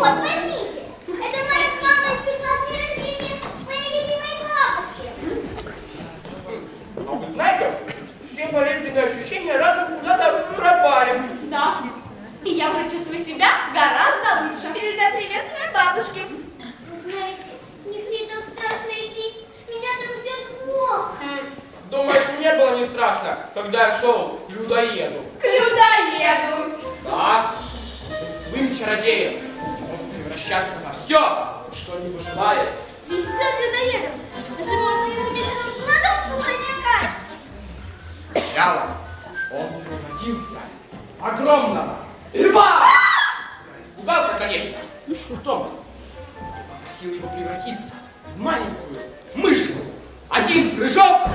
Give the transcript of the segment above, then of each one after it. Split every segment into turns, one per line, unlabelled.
Вот, возьмите. Это моя с мамой испекла рождения моей любимой бабушки.
А вы знаете, все болезненные ощущения разом куда-то пропали.
Да. И я уже чувствую себя гораздо лучше. Передай привет своей бабушке.
Вы знаете, мне так страшно идти. Меня там ждет Бог.
Думаешь, мне было не страшно, когда я шел к людоеду?
К людоеду.
Да, злым чародеем мог превращаться во все, что не выживает.
Везет людоедом. Даже можно незаметно кладовку проникать.
Сначала он превратился в огромного льва. Я испугался, конечно. Потом попросил его превратиться в маленькую мышку. Один прыжок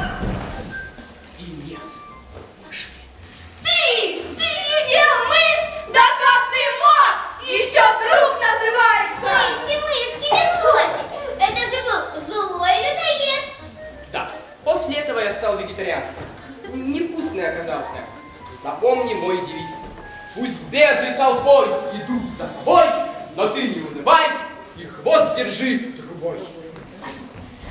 хвост держи трубой.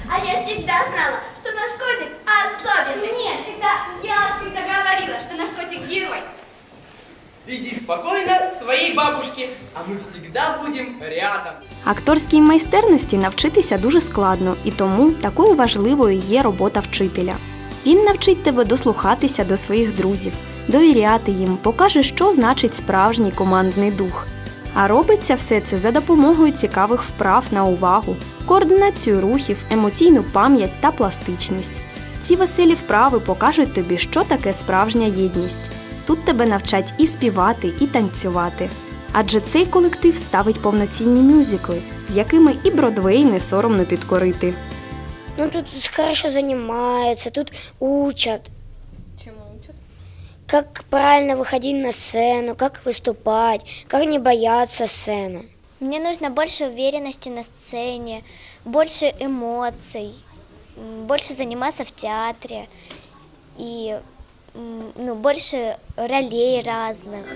А я всегда знала, что наш котик особенный. Нет, это я всегда говорила, что наш котик герой.
Иди спокойно к своей бабушке, а мы всегда будем рядом.
Акторській майстерності навчитися дуже складно, і тому такою важливою є робота вчителя. Він навчить тебе дослухатися до своїх друзів, довіряти їм, покаже, що значить справжній командний дух. А робиться все це за допомогою цікавих вправ на увагу, координацію рухів, емоційну пам'ять та пластичність. Ці веселі вправи покажуть тобі, що таке справжня єдність. Тут тебе навчать і співати, і танцювати. Адже цей колектив ставить повноцінні мюзикли, з якими і Бродвей не соромно підкорити.
Ну, тут хорошо занимаются, тут учат. Как правильно выходить на сцену, как выступать, как не бояться сцены.
Мне нужно больше уверенности на сцене, больше эмоций, больше заниматься в театре и ну, больше ролей разных.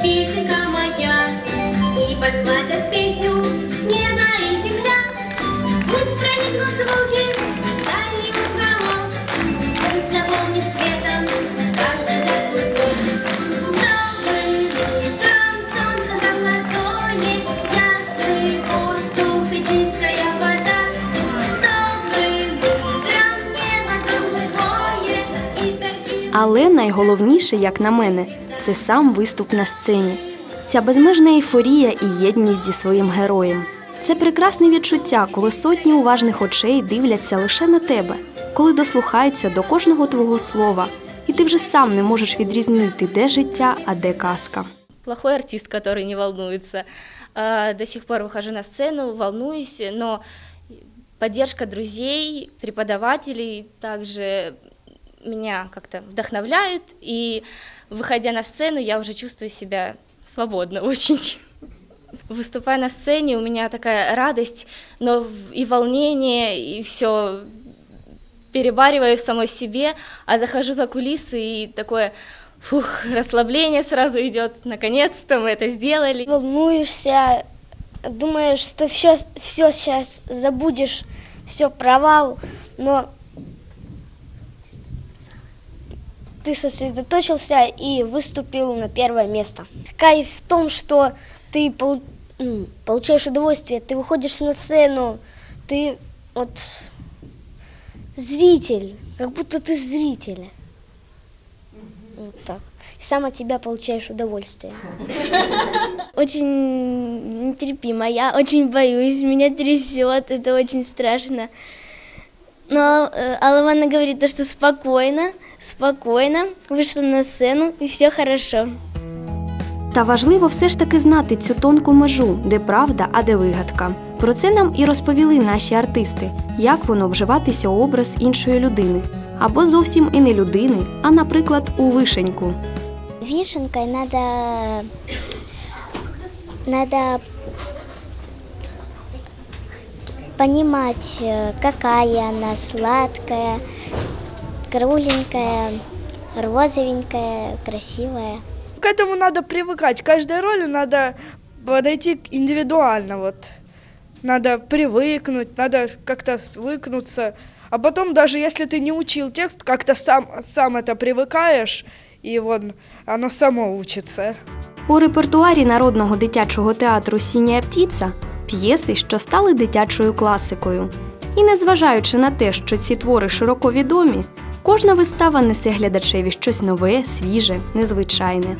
Песенка моя, И подхватят песню
Але найголовніше, як на мене, це сам виступ на сцені. Ця безмежна ейфорія і єдність зі своїм героєм. Це прекрасне відчуття, коли сотні уважних очей дивляться лише на тебе, коли дослухаються до кожного твого слова, і ти вже сам не можеш відрізнити, де життя, а де казка.
плохой артист, который не волнуется. До сих пор выхожу на сцену, волнуюсь, но поддержка друзей, преподавателей также меня как-то вдохновляет, и выходя на сцену, я уже чувствую себя свободно очень. Выступая на сцене, у меня такая радость, но и волнение, и все перебариваю в самой себе, а захожу за кулисы и такое фух, расслабление сразу идет. Наконец-то мы это сделали.
Волнуешься, думаешь, что все, все сейчас забудешь, все провал, но ты сосредоточился и выступил на первое место. Кайф в том, что ты м, получаешь удовольствие, ты выходишь на сцену, ты вот зритель, как будто ты зритель. Вот так. И сам от тебя получаешь удовольствие.
очень нетерпимо. Я очень боюсь, меня трясет, это очень страшно. Но э, Алавана говорит, то, что спокойно, спокойно, вышла на сцену и все хорошо.
Та важливо все ж таки знати цю тонку межу, де правда, а де вигадка. Про це нам і розповіли наші артисти, як воно вживатися у образ іншої людини. Або зовсім і не людини, а, наприклад, у вишеньку.
Вишенкой надо, понимать, э, какая она, сладкая, кругленькая розовенькая, красивая.
К этому надо привыкать. К каждой роли надо подойти индивидуально. Вот. Надо привыкнуть, надо как-то свыкнуться. А потом, даже если ты не учил текст, как-то сам, сам это привыкаешь, и вот оно само учится.
У репертуарі народного дитячого театру Сіня птіця п'єси, що стали дитячою класикою. І незважаючи на те, що ці твори широко відомі, кожна вистава несе глядачеві щось нове, свіже, незвичайне.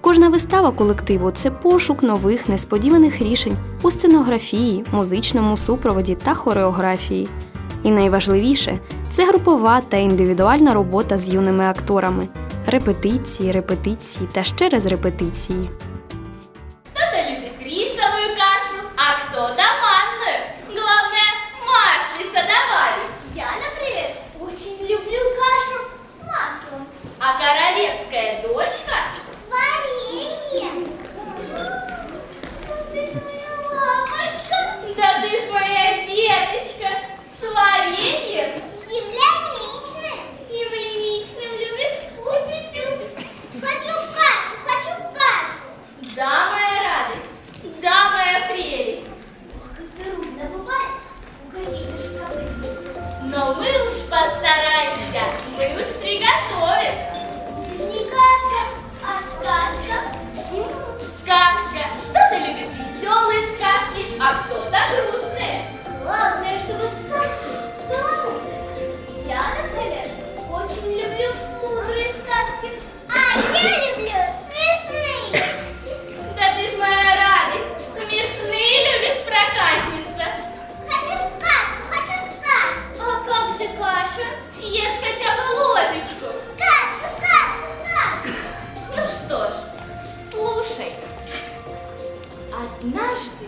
Кожна вистава колективу це пошук нових несподіваних рішень у сценографії, музичному супроводі та хореографії. І найважливіше це групова та індивідуальна робота з юними акторами, репетиції, репетиції та ще раз репетиції.
Съешь хотя бы ложечку! Сказку, сказку, сказку! Ну что ж, слушай. Однажды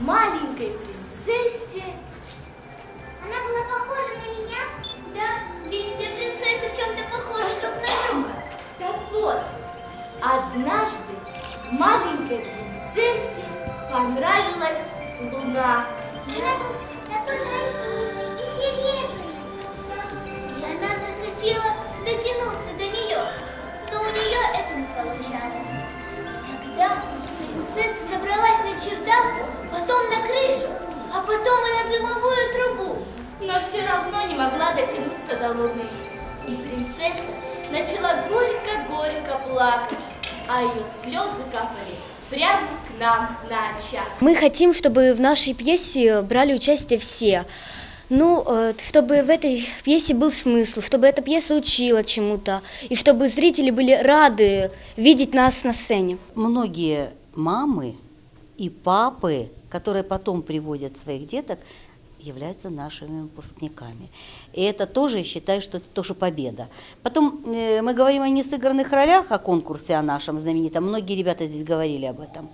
маленькой принцессе... Она была похожа на меня? Да, ведь все принцессы чем-то похожи друг на друга. Так вот, Однажды маленькой принцессе понравилась луна. Она была такой красивый дотянуться до нее, но у нее это не получалось. Тогда принцесса забралась на чердак, потом на крышу, а потом и на дымовую трубу, но все равно не могла дотянуться до луны. И принцесса начала горько-горько плакать, а ее слезы капали прямо к нам на очах.
Мы хотим, чтобы в нашей пьесе брали участие все. Ну, э, чтобы в этой пьесе был смысл, чтобы эта пьеса учила чему-то, и чтобы зрители были рады видеть нас на сцене.
многие мамы и папы, которые потом приводят своих деток, являются нашими выпускниками. И это тоже, я считаю, что это тоже победа. Потом э, мы говорим о несыгранных ролях, о конкурсе о нашем знаменитом. Многие ребята здесь говорили об этом.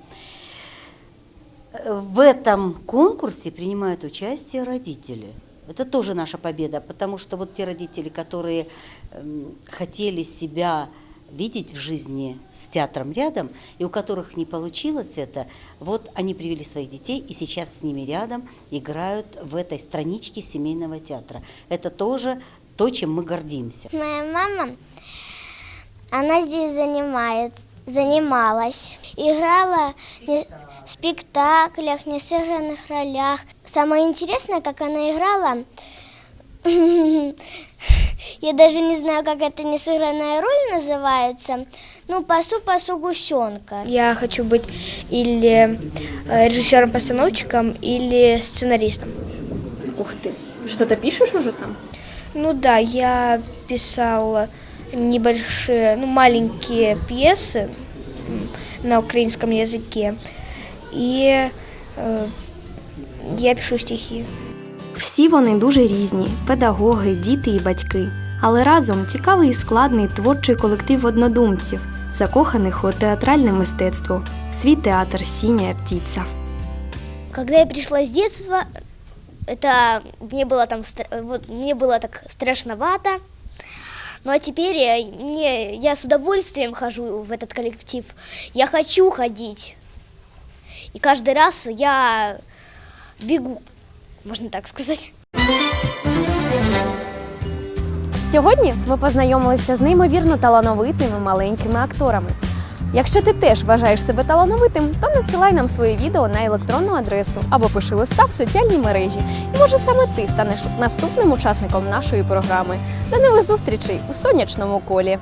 Э, В этом конкурсе принимают участие родители. Это тоже наша победа, потому что вот те родители, которые эм, хотели себя видеть в жизни с театром рядом, и у которых не получилось это, вот они привели своих детей, и сейчас с ними рядом играют в этой страничке семейного театра. Это тоже то, чем мы гордимся.
Моя мама, она здесь занимается, занималась, играла не- в спектаклях, несыгранных ролях. Самое интересное, как она играла, я даже не знаю, как эта несыгранная роль называется, ну, пасу-пасу гусенка.
Я хочу быть или э, режиссером-постановщиком, или сценаристом.
Ух ты. Что-то пишешь уже сам?
Ну да, я писал небольшие, ну, маленькие пьесы м, на украинском языке. И э, я пишу стихи.
Всі вони дуже різні педагоги, діти і батьки. Але разом цікавий і складний творчий колектив однодумців, закоханих у театральне мистецтво, в свій театр Сіня птиця.
Когда я пришла с детства, это мне было там стра- вот мне было так страшновато. Ну а теперь я, мне, я с удовольствием хожу в этот коллектив. Я хочу ходить. И каждый раз я бегу, можно так сказать.
Сьогодні ми познайомилися з неймовірно талановитими маленькими акторами. Якщо ти теж вважаєш себе талановитим, то надсилай нам своє відео на електронну адресу або пиши листа в соціальній мережі. І може саме ти станеш наступним учасником нашої програми. До нових зустрічей у сонячному колі.